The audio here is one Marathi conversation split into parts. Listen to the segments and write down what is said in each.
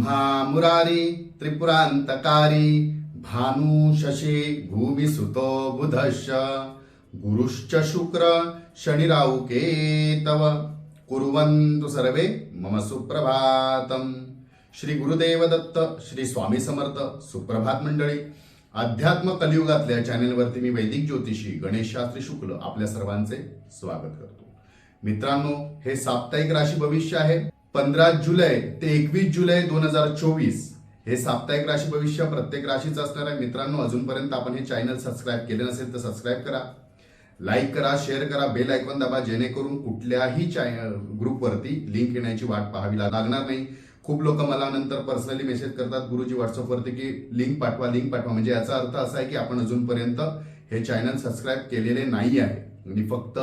ब्रह्मा मुरारी त्रिपुरांतकारी भानु शशी भूमिसुतो बुधश गुरुश्च शुक्र शनिराव केतव कुर्वन्तु सर्वे मम सुप्रभातम। श्री गुरुदेव दत्त श्री स्वामी समर्थ सुप्रभात मंडळी। अध्यात्म कलियुगातल्या चॅनेलवरती मी वैदिक ज्योतिषी गणेश शास्त्री शुक्ल आपल्या सर्वांचे स्वागत करतो. मित्रांनो हे साप्ताहिक राशी भविष्य आहे. पंधरा जुलै ते एकवीस जुलै दोन हजार चोवीस हे साप्ताहिक राशी भविष्य प्रत्येक राशीचं असणार. आहे मित्रांनो अजूनपर्यंत आपण हे चॅनल सबस्क्राईब केले नसेल तर सबस्क्राईब करा. लाईक करा शेअर करा बेल आयकॉन दाबा जेणेकरून कुठल्याही चॅनल ग्रुपवरती लिंक येण्याची वाट पाहावी लागणार नाही. खूप लोक मला नंतर पर्सनली मेसेज करतात गुरुजी व्हॉट्सअपवरती की लिंक पाठवा लिंक पाठवा. म्हणजे याचा अर्थ असा आहे की आपण अजूनपर्यंत हे चॅनल सबस्क्राईब केलेले नाही आहे. आणि फक्त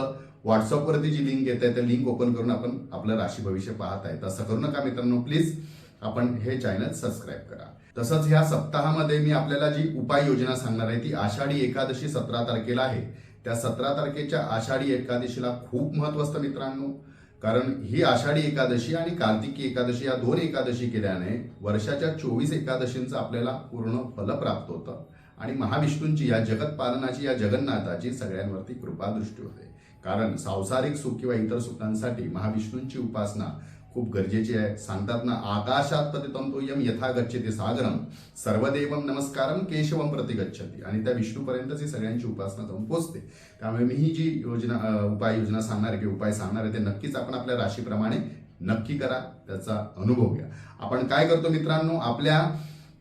व्हॉट्सअपवरती जी लिंक येत आहे त्या लिंक ओपन करून आपण आपलं राशी भविष्य पाहत आहे. तसं करू नका मित्रांनो प्लीज आपण हे चॅनल सबस्क्राईब करा. तसंच ह्या सप्ताहामध्ये मी आपल्याला जी उपाययोजना सांगणार आहे ती आषाढी एकादशी सतरा तारखेला आहे. त्या सतरा तारखेच्या आषाढी एकादशीला खूप महत्त्व असतं मित्रांनो. कारण ही आषाढी एकादशी आणि कार्तिकी एकादशी या दोन एकादशी केल्याने वर्षाच्या चोवीस एकादशींचं आपल्याला पूर्ण फल प्राप्त होतं. आणि महाविष्णूंची या जगतपालनाची या जगन्नाथाची सगळ्यांवरती कृपा दृष्टी होते. कारण सांसारिक सुख किंवा इतर सुखांसाठी महाविष्णूंची उपासना खूप गरजेची आहे. सांगतात ना आकाशात पतितम यम यथा गच्छते सागरम सर्वदेवम नमस्कारम केशवम प्रति गच्छती. आणि त्या विष्णूपर्यंतच ही सगळ्यांची उपासना जाऊन पोहोचते त्यामुळे मी ही जी योजना उपाययोजना सांगणार आहे किंवा उपाय सांगणार आहे ते नक्कीच आपण आपल्या राशीप्रमाणे नक्की करा त्याचा अनुभव घ्या. आपण काय करतो मित्रांनो आपल्या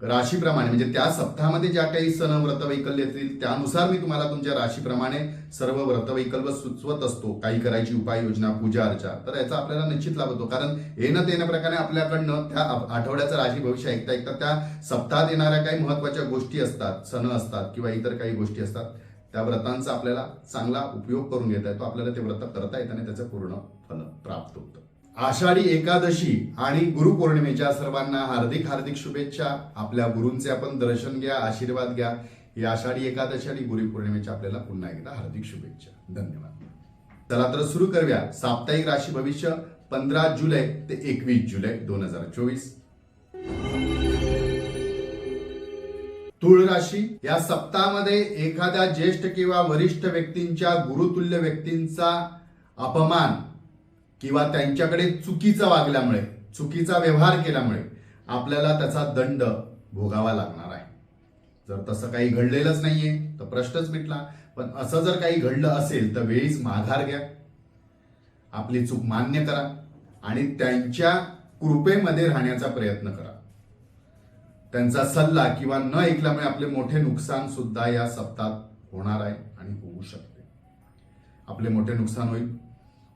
राशीप्रमाणे म्हणजे त्या सप्ताहामध्ये ज्या काही सण व्रत वैकल्य येतील त्यानुसार मी तुम्हाला तुमच्या राशीप्रमाणे सर्व व्रतवैकल्य सुचवत असतो. काही करायची उपाययोजना पूजा अर्चा. तर याचा आपल्याला निश्चित लाभ होतो. कारण येणं येण्या प्रकारे आपल्याकडनं त्या आठवड्याचं राशी भविष्य ऐकता ऐकता त्या सप्ताहात येणाऱ्या काही महत्त्वाच्या गोष्टी असतात सण असतात किंवा इतर काही गोष्टी असतात त्या व्रतांचा आपल्याला चांगला उपयोग करून घेता येतो. आपल्याला ते व्रत करता येतं आणि त्याचं पूर्ण फल प्राप्त होतं. आषाढी एकादशी आणि गुरुपौर्णिमेच्या सर्वांना हार्दिक हार्दिक शुभेच्छा. आपल्या गुरूंचे आपण दर्शन घ्या आशीर्वाद घ्या. ही आषाढी एकादशी आणि गुरुपौर्णिमेच्या आपल्याला पुन्हा एकदा हार्दिक शुभेच्छा. धन्यवाद. चला तर सुरू करूया. साप्ताहिक राशी भविष्य पंधरा जुलै ते एकवीस जुलै दोन हजार चोवीस. तुळ राशी या सप्ताहामध्ये एखाद्या ज्येष्ठ किंवा वरिष्ठ व्यक्तींच्या गुरुतुल्य व्यक्तींचा अपमान किंवा त्यांच्याकडे चुकीचं वागल्यामुळे चुकीचा व्यवहार केल्यामुळे आपल्याला त्याचा दंड भोगावा लागणार आहे. जर तसं काही घडलेलंच नाहीये तर प्रश्नच मिटला. पण असं जर काही घडलं असेल तर वेळीच माघार घ्या. आपली चूक मान्य करा आणि त्यांच्या कृपेमध्ये राहण्याचा प्रयत्न करा. त्यांचा सल्ला किंवा न ऐकल्यामुळे आपले मोठे नुकसान सुद्धा या सप्तात होणार आहे आणि होऊ शकते. आपले मोठे नुकसान होईल.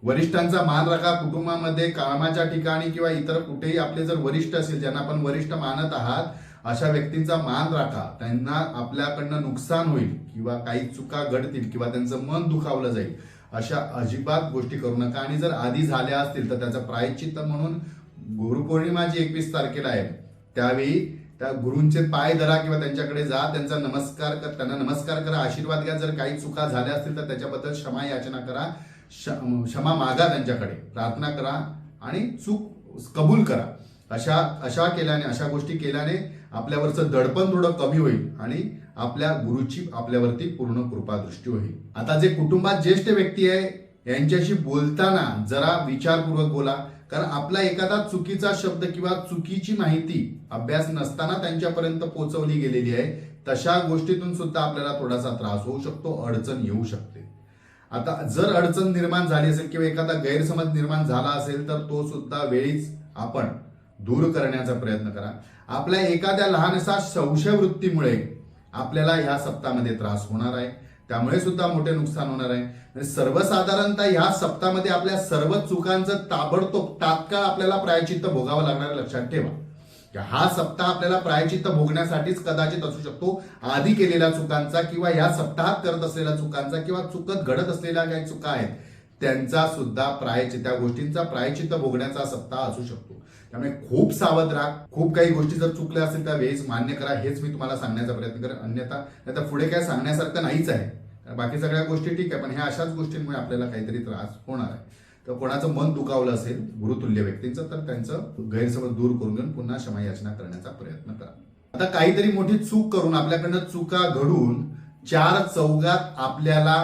वरिष्ठांचा मान राखा कुटुंबामध्ये कामाच्या ठिकाणी किंवा इतर कुठेही आपले जर वरिष्ठ असेल ज्यांना आपण वरिष्ठ मानत आहात अशा व्यक्तींचा मान राखा. त्यांना आपल्याकडनं नुकसान होईल किंवा काही चुका घडतील किंवा त्यांचं मन दुखावलं जाईल अशा अजिबात गोष्टी करू नका. आणि जर आधी झाल्या असतील तर त्याचं प्रायश्चित्त म्हणून गुरुपौर्णिमा जी एकवीस तारखेला आहे त्यावेळी त्या गुरूंचे पाय धरा किंवा त्यांच्याकडे जा त्यांचा नमस्कार कर त्यांना नमस्कार करा आशीर्वाद घ्या. जर काही चुका झाल्या असतील तर त्याच्याबद्दल क्षमा याचना करा. क्षमा मागा त्यांच्याकडे. प्रार्थना करा आणि चूक कबूल करा. अशा अशा केल्याने अशा गोष्टी केल्याने आपल्यावरचं दडपण थोडं कमी होईल आणि आपल्या गुरुची आपल्यावरती पूर्ण कृपा दृष्टी होईल. आता जे कुटुंबात ज्येष्ठ व्यक्ती आहे यांच्याशी बोलताना जरा विचारपूर्वक बोला. कारण आपला एखादा चुकीचा शब्द किंवा चुकीची माहिती अभ्यास नसताना त्यांच्यापर्यंत पोहोचवली गेलेली आहे तशा गोष्टीतून सुद्धा आपल्याला थोडासा त्रास होऊ शकतो अडचण येऊ शकते. आता जर अडचण निर्माण झाली असेल किंवा एखादा गैरसमज निर्माण झाला असेल तर तो सुद्धा वेळीच आपण दूर करण्याचा प्रयत्न करा. आपल्या एखाद्या लहानसा संशय वृत्तीमुळे आपल्याला ह्या सप्ताहामध्ये त्रास होणार आहे. त्यामुळे सुद्धा मोठे नुकसान होणार आहे. सर्वसाधारणतः ह्या सप्ताहामध्ये आपल्या सर्व चुकांचं ताबडतोब तात्काळ आपल्याला प्रायचित्त भोगावं लागणार लक्षात ठेवा. हा सप्ताह आपल्याला प्रायचित्त भोगण्यासाठीच कदाचित असू शकतो. आधी केलेल्या चुकांचा किंवा या सप्ताहात करत असलेल्या चुकांचा किंवा चुकत घडत असलेल्या काही चुका आहेत त्यांचा सुद्धा प्रायचित त्या गोष्टींचा प्रायचित्त भोगण्याचा सप्ताह असू शकतो. त्यामुळे खूप सावध राहा. खूप काही गोष्टी जर चुकल्या असतील त्या वेळेस मान्य करा. हेच मी तुम्हाला सांगण्याचा प्रयत्न करेन. अन्यथा नाही पुढे काय सांगण्यासारखं नाहीच आहे. बाकी सगळ्या गोष्टी ठीक आहे पण ह्या अशाच गोष्टींमुळे आपल्याला काहीतरी त्रास होणार आहे. तर कोणाचं मन दुखावलं असेल गुरुतुल्य व्यक्तींचं तर त्यांचं गैरसमज दूर करून घेऊन पुन्हा क्षमा याचना करण्याचा प्रयत्न करा. आता काहीतरी मोठी चूक करून आपल्याकडनं चुका घडून चार चौघात आपल्याला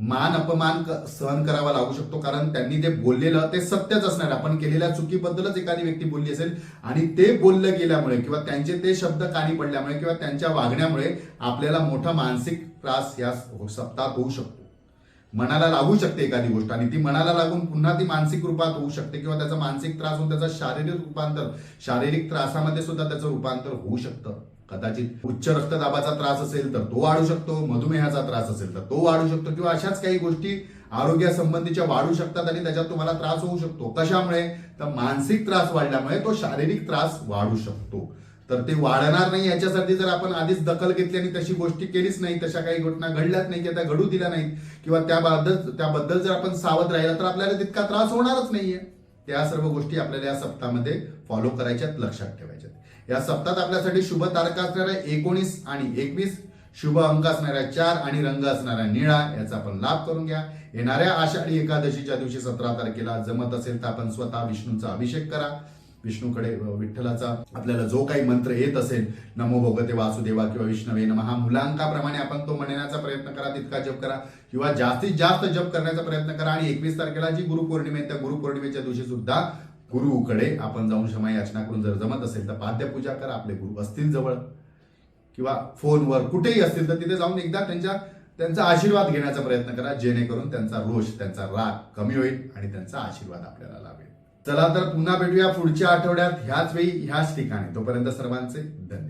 मान अपमान सहन करावा लागू शकतो. कारण त्यांनी ते बोललेलं ते सत्यच असणार. आपण केलेल्या चुकीबद्दलच एखादी व्यक्ती बोलली असेल आणि ते बोललं गेल्यामुळे किंवा त्यांचे ते शब्द कानी पडल्यामुळे किंवा त्यांच्या वागण्यामुळे आपल्याला मोठा मानसिक त्रास या सप्ताहात होऊ शकतो. मनाला लागू शकते एखादी गोष्ट आणि ती मनाला लागून पुन्हा ती मानसिक रूपात होऊ शकते किंवा त्याचा मानसिक त्रास होऊन त्याचा शारीरिक रूपांतर शारीरिक त्रासामध्ये सुद्धा त्याचं रूपांतर होऊ शकतं. कदाचित उच्च रक्तदाबाचा त्रास असेल तर तो वाढू शकतो मधुमेहाचा त्रास असेल तर तो वाढू शकतो किंवा अशाच काही गोष्टी आरोग्यासंबंधीच्या वाढू शकतात आणि त्याच्यात तुम्हाला त्रास होऊ शकतो. कशामुळे? तर मानसिक त्रास वाढल्यामुळे तो शारीरिक त्रास वाढू शकतो. तर ते वाढणार नाही याच्यासाठी जर आपण आधीच दखल घेतली आणि तशी गोष्टी केलीच नाही तशा काही घटना घडल्याच नाही किंवा त्या घडू दिल्या नाहीत किंवा त्याबद्दल त्याबद्दल जर आपण सावध राहिला तर आपल्याला तितका त्रास होणारच नाहीये. त्या सर्व गोष्टी आपल्याला या सप्ताहामध्ये फॉलो करायच्यात लक्षात ठेवायच्यात. या सप्तात आपल्यासाठी शुभ तारखा असणाऱ्या एकोणीस आणि एकवीस शुभ अंक असणाऱ्या चार आणि रंग असणाऱ्या निळा याचा आपण लाभ करून घ्या. येणाऱ्या आषाढी एकादशीच्या दिवशी सतरा तारखेला जमत असेल तर आपण स्वतः विष्णूचा अभिषेक करा. विष्णूकडे विठ्ठलाचा आपल्याला जो काही मंत्र येत असेल नमो भगवते वासुदेवा किंवा विष्णवे नमहा मुलांकाप्रमाणे आपण तो म्हणण्याचा प्रयत्न करा तितका जप करा किंवा जास्तीत जास्त जप करण्याचा प्रयत्न करा आणि एकवीस तारखेला जी गुरुपौर्णिमे त्या गुरुपौर्णिमेच्या दिवशी सुद्धा गुरुकडे आपण जाऊन क्षमा याचना करून जर जमत असेल तर पाद्यपूजा करा आपले गुरु असतील जवळ. किंवा फोनवर कुठेही असतील तर तिथे जाऊन एकदा त्यांच्या त्यांचा आशीर्वाद घेण्याचा प्रयत्न करा जेणेकरून त्यांचा रोष त्यांचा राग कमी होईल आणि त्यांचा आशीर्वाद आपल्याला लाभेल. चला तर पुन्हा भेटूया पुढच्या आठवड्यात ह्याच वेळी ह्याच ठिकाणी. तोपर्यंत सर्वांचे धन्यवाद.